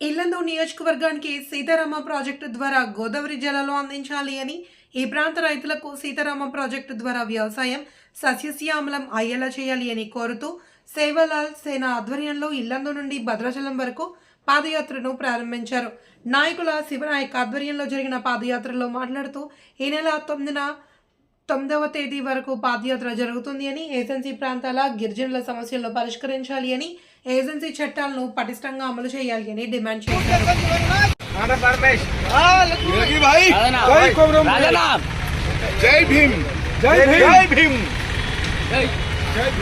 ఇల్లందు నియోజకవర్గానికి సీతారామ ప్రాజెక్టు ద్వారా గోదావరి జలాలు అందించాలి అని ఈ ప్రాంత రైతులకు సీతారామ ప్రాజెక్టు ద్వారా వ్యవసాయం సస్యశ్యామలం అయ్యేలా చేయాలి అని కోరుతూ సేవలాల్ సేన ఆధ్వర్యంలో ఇల్లందు నుండి భద్రాచలం వరకు పాదయాత్రను ప్రారంభించారు. నాయకుల శివనాయక్ ఆధ్వర్యంలో జరిగిన పాదయాత్రలో మాట్లాడుతూ ఈ నెల తొమ్మిదిన తొమ్మిదవ తేదీ వరకు పాదయాత్ర జరుగుతుంది అని ఏజెన్సీ ప్రాంతాల గిరిజనుల సమస్యలను పరిష్కరించాలి అని ఏజెన్సీ చట్టాలను పటిష్టంగా అమలు చేయాలి అని డిమాండ్ చేశారు జై జై జై జై జై జై జై జై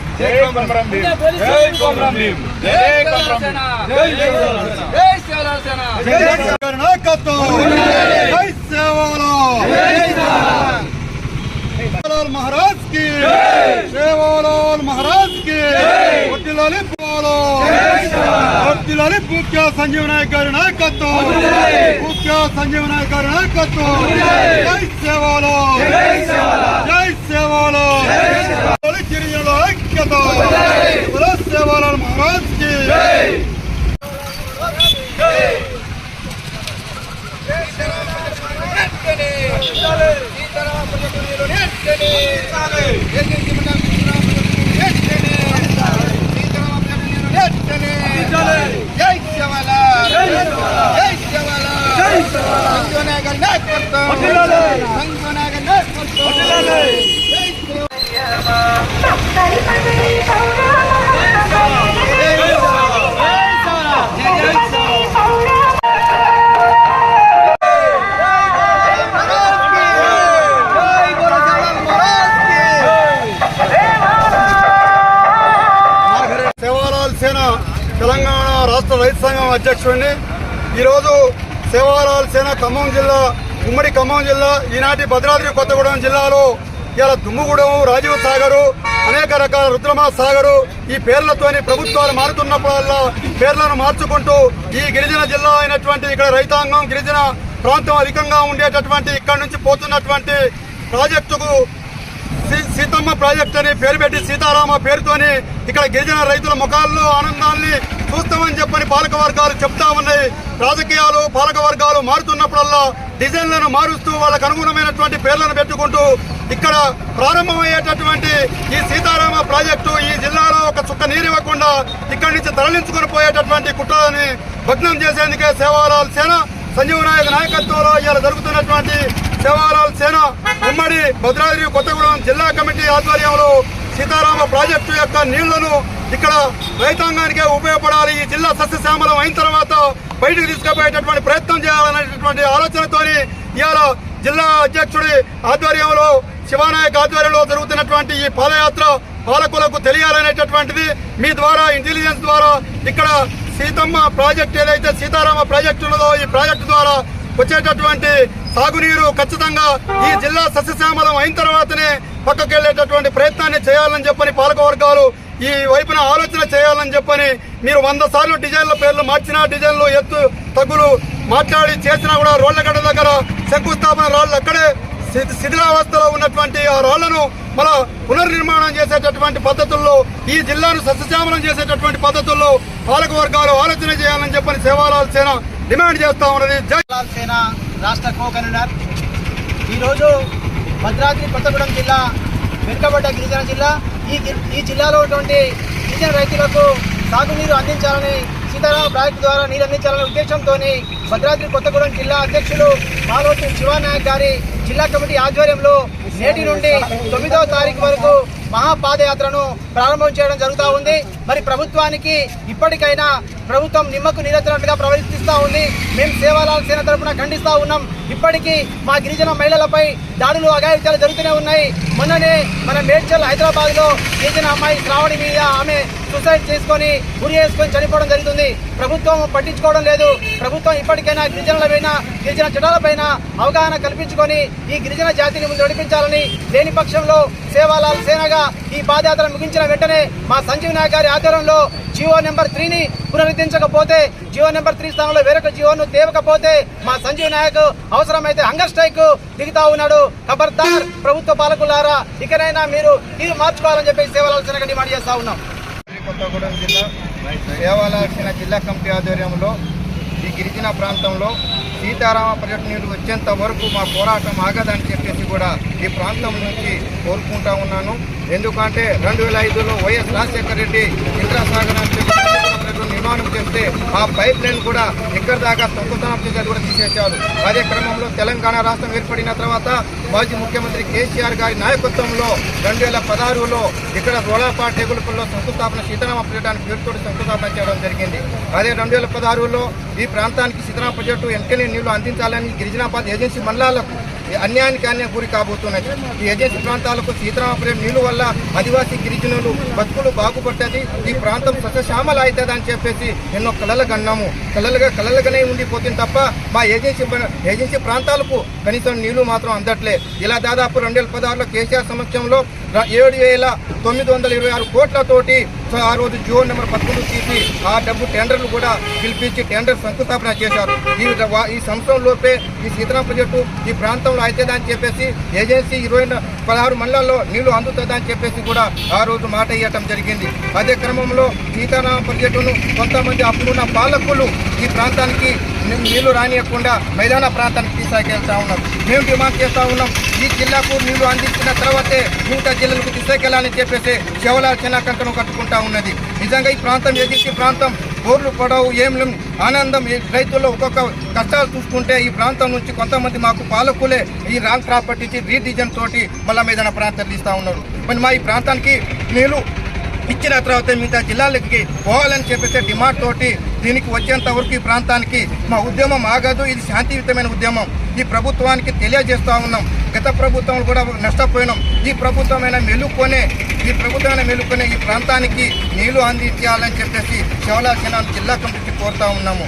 జై జై పోలాల్ మహారాజ్కి సేవాలాల్ మహారాజ్కి వడ్డీలాలి పోలో వడ్డీలాలి పూక్య సంజీవ నాయక్ గారి నాయకత్వం పూక్య సంజీవ నాయక్ గారి నాయకత్వం జై సేవాలో జై సేవాలో గిరిజనుల ఐక్యత జై తెలంగాణ రాష్ట్ర రైతు సంఘం అధ్యక్షుడిని. ఈరోజు సేవాలాల్ సేన ఖమ్మం జిల్లా ఉమ్మడి ఖమ్మం జిల్లా ఈనాటి భద్రాద్రి కొత్తగూడెం జిల్లాలో ఇలా దుమ్ముగూడెం రాజీవ్ సాగరు అనేక రకాల రుద్రమా సాగరు ఈ పేర్లతోని ప్రభుత్వాలు మారుతున్నప్పుడల్లా పేర్లను మార్చుకుంటూ ఈ గిరిజన జిల్లా అయినటువంటి ఇక్కడ రైతాంగం గిరిజన ప్రాంతం అధికంగా ఉండేటటువంటి ఇక్కడ నుంచి పోతున్నటువంటి ప్రాజెక్టుకు సీతమ్మ ప్రాజెక్ట్ అని పేరు పెట్టి సీతారామ పేరుతోని ఇక్కడ గిరిజన రైతుల ముఖాల్లో ఆనందాన్ని చూస్తామని చెప్పని పాలక వర్గాలు చెప్తా ఉన్నాయి. రాజకీయాలు పాలక వర్గాలు మారుతున్నప్పుడల్లా డిజైన్లను మారుస్తూ వాళ్ళకు అనుగుణమైనటువంటి పేర్లను పెట్టుకుంటూ ఇక్కడ ప్రారంభమయ్యేటటువంటి ఈ సీతారామ ప్రాజెక్టు ఈ జిల్లాలో ఒక చుక్క నీరు ఇవ్వకుండా ఇక్కడి నుంచి తరలించుకొని పోయేటటువంటి కుట్రలని భగ్నం చేసేందుకే సేవాలాల్ సేన సంజీవ నాయక్ నాయకత్వంలో ఇవాళ జరుగుతున్నటువంటి సేవాలాల్ సేన ఉమ్మడి భద్రాద్రి కొత్తగూడెం జిల్లా కమిటీ ఆధ్వర్యంలో సీతారామ ప్రాజెక్టు యొక్క నీళ్ళను ఇక్కడ రైతాంగానికే ఉపయోగపడాలి. ఈ జిల్లా సస్యశ్యామలం అయిన తర్వాత బయటకు తీసుకుపోయేటటువంటి ప్రయత్నం చేయాలనేటటువంటి ఆలోచనతోని ఇవాళ జిల్లా అధ్యక్షుడి ఆధ్వర్యంలో శివానాయక్ ఆధ్వర్యంలో జరుగుతున్నటువంటి ఈ పాదయాత్ర పాలకులకు తెలియాలనేటటువంటిది మీ ద్వారా ఇంటెలిజెన్స్ ద్వారా ఇక్కడ సీతమ్మ ప్రాజెక్ట్ ఏదైతే సీతారామ ప్రాజెక్టు ఉన్నదో ఈ ప్రాజెక్టు ద్వారా వచ్చేటటువంటి సాగునీరు ఖచ్చితంగా ఈ జిల్లా సస్యశ్యామలం అయిన తర్వాతనే పక్కకు వెళ్ళేటటువంటి ప్రయత్నాన్ని చేయాలని చెప్పని పాలకవర్గాలు ఈ వైపున ఆలోచన చేయాలని చెప్పని మీరు వంద సార్లు డిజైన్ల పేర్లు మార్చినా డిజైన్లు ఎత్తు తగ్గులు మాట్లాడి చేసినా కూడా రోళ్ళగడ్డ దగ్గర శంకుస్థాపన రాళ్ళు అక్కడే శిథిలావస్థలో ఉన్నటువంటి ఆ రాళ్ళను మన పునర్నిర్మాణం చేసేటటువంటి పద్ధతుల్లో ఈ జిల్లాను సస్యశ్యామలం చేసేటటువంటి పద్ధతుల్లో పాలకవర్గాలు ఆలోచన చేయాలని చెప్పని సేవాలాల్ సేన డిమాండ్ చేస్తా ఉన్నది. జై సేన రాష్ట్ర కో కన్వీనర్ ఈరోజు భద్రాద్రి కొత్తగూడెం జిల్లా వెనుకబడ్డ గిరిజన జిల్లా. ఈ ఈ జిల్లాలో ఉన్నటువంటి గిరిజన రైతులకు సాగునీరు అందించాలని సీతారామ ప్రాజెక్టు ద్వారా నీరు అందించాలనే ఉద్దేశంతో భద్రాద్రి కొత్తగూడెం జిల్లా అధ్యక్షులు మాలోటి శివానాయక్ గారి జిల్లా కమిటీ ఆధ్వర్యంలో నేటి నుండి తొమ్మిదవ తారీఖు వరకు మహాపాదయాత్రను ప్రారంభం చేయడం జరుగుతూ ఉంది. మరి ప్రభుత్వానికి ఇప్పటికైనా ప్రభుత్వం నిమ్మకు నిరంతరంగా ప్రవర్తిస్తూ ఉంది. మేము సేవాలాల సేన తరపున ఖండిస్తూ ఉన్నాం. ఇప్పటికీ మా గిరిజన మహిళలపై దాడులు అఘాయిత్యాలు జరుగుతూనే ఉన్నాయి. మొన్ననే మన మేడ్చల్ హైదరాబాద్లో గిరిజన అమ్మాయి శ్రావణి మీద ఆమె సూసైడ్ చేసుకొని గురి చేసుకొని చనిపోవడం జరుగుతుంది. ప్రభుత్వం పట్టించుకోవడం లేదు. ప్రభుత్వం ఇప్పటికైనా గిరిజనులపైన గిరిజన చట్టాలపైన అవగాహన కల్పించుకొని ఈ గిరిజన జాతిని ముందు నడిపించాలని లేని పక్షంలో సేవాలాల్ సేనగా ఈ పాదయాత్ర ముగించిన వెంటనే మా సంజీవ్ నాయక్ గారి ఆధ్వర్యంలో జియో నెంబర్ త్రీని పునరుద్ధరించకపోతే జియో నెంబర్ త్రీ స్థానంలో వేరొక జియోను తేవకపోతే మా సంజీవ్ నాయక్ అవసరమైతే హంగర్ స్ట్రైక్ దిగుతా ఉన్నాడు. ఖబర్దార్ ప్రభుత్వ పాలకులారా ఇకనైనా మీరు తీరు మార్చుకోవాలని చెప్పి సేవలాల్ సేనగా డిమాండ్ చేస్తా ఉన్నాం. కొత్తగూడెం జిల్లా సేవాలాల్సిన జిల్లా కమిటీ ఆధ్వర్యంలో ఈ గిరిజన ప్రాంతంలో సీతారామ పర్యటన వచ్చేంత వరకు మా పోరాటం ఆగదని చెప్పేసి కూడా ఈ ప్రాంతం నుంచి కోరుకుంటా ఉన్నాను. ఎందుకంటే రెండు వేల ఐదులో వైఎస్ రాజశేఖర రెడ్డి ఇంద్రాసాగర్ అని చెప్పి ప్రాజెక్టు నిర్మాణం చేస్తే ఆ పైప్ లైన్ కూడా ఇక్కడ దాకా తొక్కుతనం చేసేది కూడా తీసేశారు. అదే క్రమంలో తెలంగాణ రాష్ట్రం ఏర్పడిన తర్వాత మాజీ ముఖ్యమంత్రి కేసీఆర్ గారి నాయకత్వంలో రెండు వేల పదహారులో ఇక్కడ రోలాపా ఎగులుపుల్లో శంకుస్థాపన సీతారామ పర్యటన పేరుతో శంకుస్థాపన చేయడం జరిగింది. అదే రెండు వేల పదహారులో ఈ ప్రాంతానికి సీతారామ ప్రాజెక్టు వెంటనే నీళ్ళు అందించాలని గిరిజనాబాద్ ఏజెన్సీ మండలాలకు అన్యాయానికి అన్యాయం గురి కాబోతున్నది. ఈ ఏజెన్సీ ప్రాంతాలకు సీతారామపురం నీళ్ళు వల్ల ఆదివాసీ గిరిజనులు బతుకులు బాగుపడ్డది. ఈ ప్రాంతం సస్యశ్యామల అవుతుంది అని చెప్పేసి ఎన్నో కలలు కన్నాము. కళలుగా కళలుగానే ఉండిపోతుంది తప్ప మా ఏజెన్సీ ఏజెన్సీ ప్రాంతాలకు కనీసం నీళ్ళు మాత్రం అందట్లే. ఇలా దాదాపు రెండు వేల పదహారులో కేసీఆర్ సమక్షంలో ఏడు వేల తొమ్మిది వందల ఇరవై ఆరు కోట్లతోటి ఆ రోజు జియో నెంబర్ పదకొండు తీసి ఆ డబ్బు టెండర్లు కూడా పిలిపించి టెండర్ శంకుస్థాపన చేశారు. ఈ సంవత్సరం ఈ సంవత్సరంలోపే ఈ సీతారాం ప్రాజెక్టు ఈ ప్రాంతంలో అవుతుందని చెప్పేసి ఏజెన్సీ ఇరవై పదహారు మండలాల్లో నీళ్ళు అందుతుందని చెప్పేసి కూడా ఆ రోజు మాట ఇవ్వటం జరిగింది. అదే క్రమంలో సీతారామ ప్రాజెక్టును కొంతమంది అప్పుడున్న పాలకులు ఈ ప్రాంతానికి నీళ్ళు రానియకుండా మైదాన ప్రాంతానికి తీసుకెళ్తా ఉన్నాం మేము డిమాండ్ చేస్తా ఉన్నాం ఈ జిల్లాకు నీళ్ళు అందించిన తర్వాతే మిగతా జిల్లాలకు తీసుకెళ్ళాలని చెప్పేసి శివలాల్ చిన్న కంకణం కట్టుకుంటా ఉన్నది. నిజంగా ఈ ప్రాంతం ఏజెన్సీ ప్రాంతం బోర్లు పడవు ఏం ఆనందం రైతుల్లో ఒక్కొక్క కష్టాలు చూసుకుంటే ఈ ప్రాంతం నుంచి కొంతమంది మాకు పాలకులే ఈ రాంగ్ ప్రాపర్టీ రీడిజన్ తోటి మళ్ళా మీద ప్రార్థన ఇస్తూ ఉన్నారు. మరి మా ఈ ప్రాంతానికి నీళ్ళు ఇచ్చిన తర్వాత మిగతా జిల్లాలకి పోవాలని చెప్పేసి డిమాండ్ తోటి దీనికి వచ్చేంత వరకు ఈ ప్రాంతానికి మా ఉద్యమం ఆగదు. ఇది శాంతియుతమైన ఉద్యమం. ఈ ప్రభుత్వానికి తెలియజేస్తూ ఉన్నాం. గత ప్రభుత్వం కూడా నష్టపోయినాం. ఈ ప్రభుత్వమైన మెలుకొనే ఈ ప్రభుత్వమైన మెలుకొనే ఈ ప్రాంతానికి నీళ్ళు అందించాలని చెప్పేసి శివలాల్ జిల్లా కమిటీకి కోరుతా ఉన్నాము.